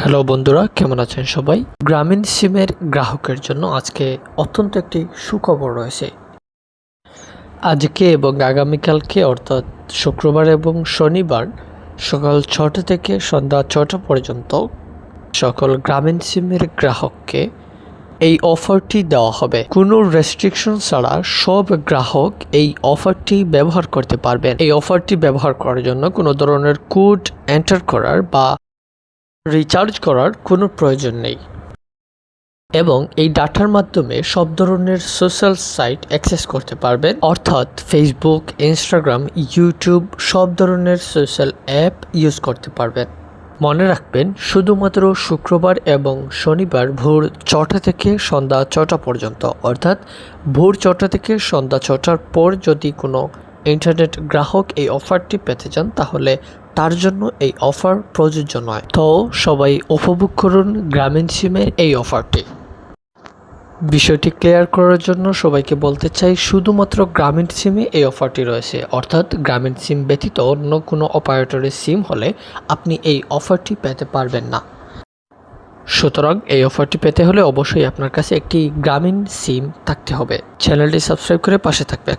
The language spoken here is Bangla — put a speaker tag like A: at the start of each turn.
A: হ্যালো বন্ধুরা, কেমন আছেন সবাই? গ্রামীণ সিমের গ্রাহকের জন্য আজকে অত্যন্ত একটি সুখবর রয়েছে। আজকে এবং আগামীকালকে, অর্থাৎ শুক্রবার এবং শনিবার সকাল ছটা থেকে সন্ধ্যা ছটা পর্যন্ত সকল গ্রামীণ সিমের গ্রাহককে এই অফারটি দেওয়া হবে। কোনো রেস্ট্রিকশন ছাড়া সব গ্রাহক এই অফারটি ব্যবহার করতে পারবেন। এই অফারটি ব্যবহার করার জন্য কোনো ধরনের কোড এন্টার করার বা রিচার্জ করার কোনো প্রয়োজন নেই। এবং এই ডাটার মাধ্যমে সব ধরনের সোশ্যাল সাইট অ্যাক্সেস করতে পারবেন। অর্থাৎ ফেসবুক ইনস্টাগ্রাম ইউটিউব সব ধরনের সোশ্যাল অ্যাপ ইউজ করতে পারবেন। মনে রাখবেন, শুধুমাত্র শুক্রবার এবং শনিবার ভোর ছটা থেকে সন্ধ্যা ছটা পর্যন্ত। অর্থাৎ ভোর ছটা থেকে সন্ধ্যা ছটার পর যদি কোনো ইন্টারনেট গ্রাহক এই অফারটি পেতে চান, তাহলে তার জন্য এই অফার প্রযোজ্য নয়। তো সবাই উপভোগ করুন গ্রামীণ সিমের এই অফারটি। বিষয়টি ক্লিয়ার করার জন্য সবাইকে বলতে চাই, শুধুমাত্র গ্রামীণ সিমে এই অফারটি রয়েছে। অর্থাৎ গ্রামীণ সিম ব্যতীত অন্য কোনো অপারেটরের সিম হলে আপনি এই অফারটি পেতে পারবেন না। সুতরাং এই অফারটি পেতে হলে অবশ্যই আপনার কাছে একটি গ্রামীণ সিম থাকতে হবে। চ্যানেলটি সাবস্ক্রাইব করে পাশে থাকবে